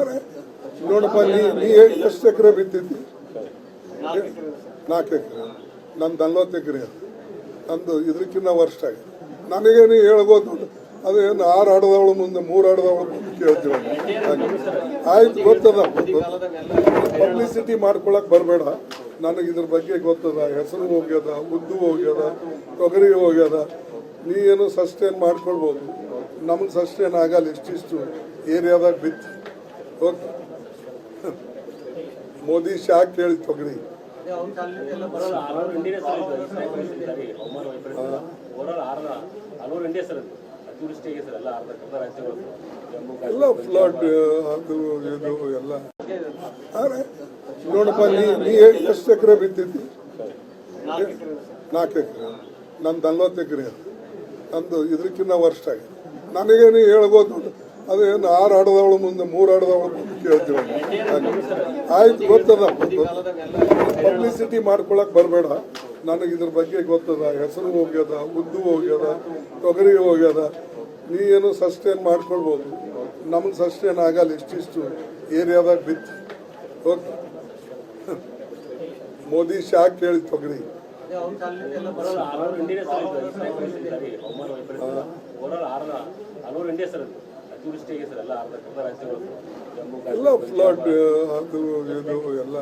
ಅರೆ ನೋಡಪ್ಪ, ನೀ ನೀ ಎಷ್ಟು ಎಕರೆ ಬಿತ್ತಿದ್ದಿ? ನಾಲ್ಕು ಎಕರೆ. ನಂದು ನಲ್ವತ್ತು ಎಕರೆ ಅದು. ನಂದು ಇದಕ್ಕಿಂತ ವರ್ಷ ಆಗಿದೆ. ನನಗೇನು ಹೇಳ್ಬೋದು. ಅದೇನು ಆರು ಆಡದವಳು ಮುಂದೆ, ಮೂರು ಆಡದವಳು ಮುಂದೆ ಕೇಳ್ತೀವಿ ಆಯ್ತು, ಗೊತ್ತದ. ಪಬ್ಲಿಸಿಟಿ ಮಾಡ್ಕೊಳಕ್ ಬರಬೇಡ. ನನಗೆ ಇದ್ರ ಬಗ್ಗೆ ಗೊತ್ತದ. ಹೆಸರು ಹೋಗ್ಯದ, ಉದ್ದು ಹೋಗ್ಯದ, ತೊಗರಿ ಹೋಗ್ಯದ. ನೀ ಏನು ಸಸ್ಟೇನ್ ಮಾಡ್ಕೊಳ್ಬೋದು. ನಮ್ಗೆ ಸಸ್ಟೇನ್ ಆಗಲ್ಲ, ಇಷ್ಟಿಷ್ಟು ಏರಿಯಾದಾಗ ಬಿತ್ತು. ಓಕೆ ಮೋದಿ ಶಾಕ್ ಕೇಳಿ ಸರ್ ಎಲ್ಲ ಫ್ಲಡ್ ಅದು, ಇದು, ಎಲ್ಲ. ನೋಡಪ್ಪ, ನೀ ಎಷ್ಟು ಎಕರೆ ಬಿತ್ತಿದ್ದಿ? ನಾಲ್ಕು ಎಕರೆ. ನಮ್ದು ನಲ್ವತ್ತು ಎಕರೆ ಅದು. ನಂದು ಇದಕ್ಕಿಂತ ವರ್ಷ ಆಗಿದೆ. ನನಗೇನು ಹೇಳ್ಬೋದು ಅದೇನು ಆರು ಆಡದವಳು ಮುಂದೆ ಮೂರು ಆಡದವಳು ಮುಂದೆ ಕೇಳ್ತೀವಿ ಆಯ್ತು ಗೊತ್ತದ. ಪಬ್ಲಿಸಿಟಿ ಮಾಡ್ಕೊಳಕ್ ಬರಬೇಡ. ನನಗೆ ಇದ್ರ ಬಗ್ಗೆ ಗೊತ್ತದ. ಹೆಸರು ಹೋಗ್ಯದ ಉದ್ದು ಹೋಗ್ಯದ ತೊಗರಿ ಹೋಗ್ಯದ. ನೀ ಏನು ಸಸ್ಟೇನ್ ಮಾಡ್ಕೊಳ್ಬೋದು. ನಮ್ಗೆ ಸಸ್ಟೇನ್ ಆಗಲ್ಲ ಇಷ್ಟಿಷ್ಟು ಏರಿಯಾದಾಗ ಬಿತ್ತು ಓಕೆ ಮೋದಿ ಶಾಕ್ ಕೇಳಿ ತೊಗರಿ. ಹಲವಾರು ಇಂಡಿಯಾ ಸರ್ ಎಲ್ಲ ಅರ್ಧ ರಾಜ್ಯಗಳು ಜಮ್ಮು ಫ್ಲಡ್ ಅದು ಇದು ಎಲ್ಲ.